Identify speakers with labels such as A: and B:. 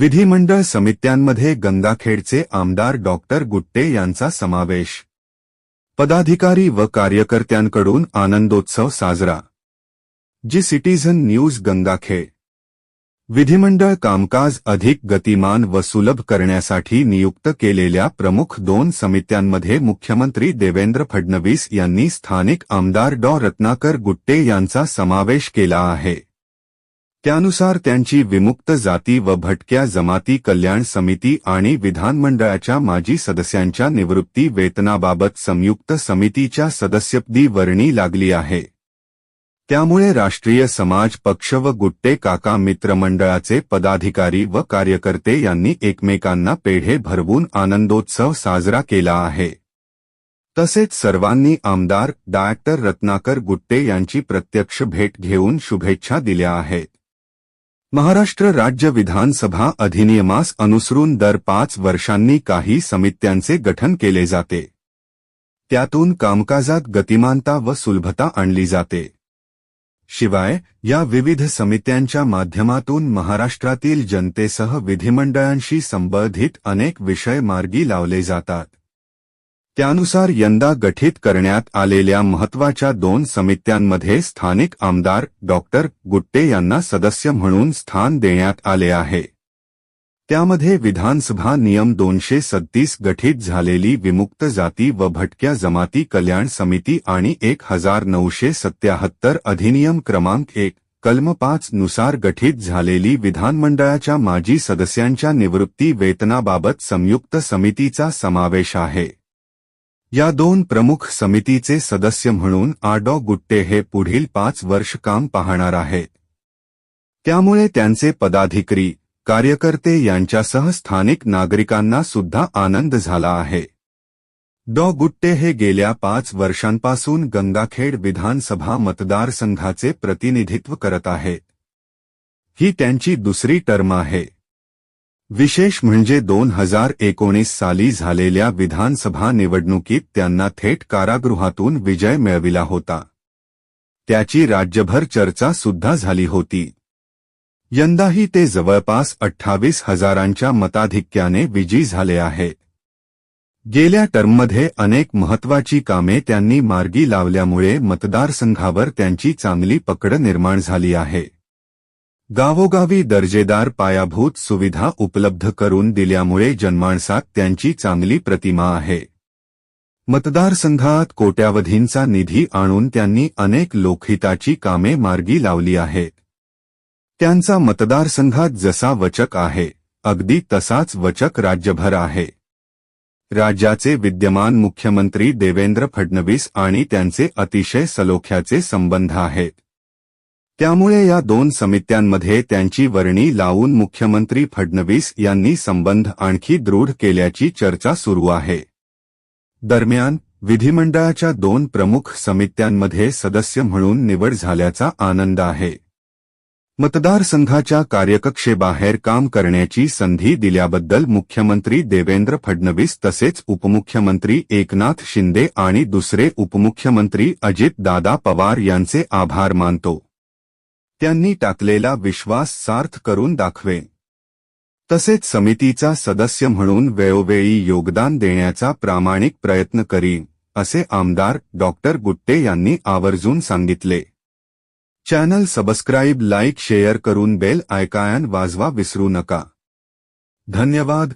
A: विधिमंडळ समित्यांमध्ये गंगाखेडचे आमदार डॉक्टर गुट्टे यांचा समावेश. पदाधिकारी व कार्यकर्त्यांकडून आनंदोत्सव साजरा. G citizen news Gangakhed. विधिमंडळ कामकाज अधिक गतिमान व सुलभ करण्यासाठी नियुक्त केलेल्या प्रमुख दोन समित्यांमध्ये मुख्यमंत्री देवेंद्र फडणवीस यांनी स्थानिक आमदार डॉ. रत्नाकर गुट्टे यांचा समावेश केला आहे. त्यानुसार त्यांची विमुक्त जाती व भटक्या जमाती कल्याण समिती आणि विधानमंडळाच्या माजी सदस्यांच्या निवृत्ती वेतनाबाबत संयुक्त समितीच्या सदस्यपदी वर्णी लागली आहे. त्यामुळे राष्ट्रीय समाज पक्ष व गुट्टे काका मित्रमंडळाचे पदाधिकारी व कार्यकर्ते यांनी एकमेकांना पेढे भरवून आनंदोत्सव साजरा केला आहे. तसेच सर्वांनी आमदार डायरेक्टर रत्नाकर गुट्टे यांची प्रत्यक्ष भेट घेऊन शुभेच्छा दिल्या आहेत. महाराष्ट्र राज्य विधानसभा अधिनियमास अनुसरून दर पाच वर्षांनी काही समित्यांचे गठन केले जाते. त्यातून कामकाजात गतिमानता व सुलभता आणली जाते. शिवाय या विविध समित्यांच्या माध्यमातून महाराष्ट्रातील जनतेसह विधिमंडळांशी संबंधित अनेक विषय मार्गी लावले जातात. त्यानुसार यंदा गठीत करण्यात आलेल्या महत्त्वाच्या दोन समित्यांमध्ये स्थानिक आमदार डॉक्टर गुट्टे यांना सदस्य म्हणून स्थान देण्यात आले आहे. त्यामध्ये विधानसभा नियम दोनशे सत्तीस गठीत झालेली विमुक्त जाती व भटक्या जमाती कल्याण समिती आणि एक हजार नऊशे सत्याहत्तर अधिनियम क्रमांक एक कलम पाच नुसार गठीत झालेली विधानमंडळाच्या माजी सदस्यांच्या निवृत्ती वेतनाबाबत संयुक्त समितीचा समावेश आहे. या दोन प्रमुख समितीचे सदस्य म्हणून आडॉ गुट्टे हे पुढील पाच वर्ष काम पाहणार आहेत त्यामुळे त्यांचे पदाधिकारी कार्यकर्ते यांच्यासह स्थानिक नागरिकांना सुद्धा आनंद झाला आहे. डॉ गुट्टे हे गेल्या पाच वर्षांपासून गंगाखेड विधानसभा मतदारसंघाचे प्रतिनिधित्व करत आहेत ही त्यांची दुसरी टर्म आहे. विशेष म्हणजे दोन हजार एकोणीस साली झालेल्या विधानसभा निवडणुकीत त्यांना थेट कारागृहातून विजय मिळविला होता. त्याची राज्यभर चर्चा सुद्धा झाली होती. यंदाही ते जवळपास अठ्ठावीस हजारांच्या मताधिक्याने विजयी झाले आहे. गेल्या टर्ममध्ये अनेक महत्वाची कामे त्यांनी मार्गी लावल्यामुळे मतदारसंघावर त्यांची चांगली पकड निर्माण झाली आहे. गावोगावी दर्जेदार पायाभूत सुविधा उपलब्ध करून दिल्यामुळे जनमानसात त्यांची चांगली प्रतिमा आहे. मतदारसंघात कोट्यावधींचा निधी आणून त्यांनी अनेक लोकहिताची कामे मार्गी लावली आहेत त्यांचा मतदारसंघात जसा वचक आहे अगदी तसाच वचक राज्यभर आहे. राज्याचे विद्यमान मुख्यमंत्री देवेंद्र फडणवीस आणि त्यांचे अतिशय सलोख्याचे संबंध आहेत. त्यामुळे या दोन समित्यांमध्ये त्यांची वर्णी लावून मुख्यमंत्री फडणवीस यांनी संबंध आणखी दृढ केल्याची चर्चा सुरू आहे. दरम्यान विधिमंडळाच्या दोन प्रमुख समित्यांमध्ये सदस्य म्हणून निवड झाल्याचा आनंद आहे. मतदारसंघाच्या कार्यकक्षेबाहेर काम करण्याची संधी दिल्याबद्दल मुख्यमंत्री देवेंद्र फडणवीस तसेच उपमुख्यमंत्री एकनाथ शिंदे आणि दुसरे उपमुख्यमंत्री अजित दादा पवार यांचे आभार मानतो. त्यांनी टाकलेला विश्वास सार्थ करून दाखवे. तसेच समितीचा सदस्य म्हणून वेळोवेळी योगदान देण्याचा प्रामाणिक प्रयत्न करीन असे आमदार डॉक्टर गुट्टे यांनी आवर्जून सांगितले. चॅनल सबस्क्राईब लाईक शेअर करून बेल आयकायन वाजवा विसरू नका. धन्यवाद.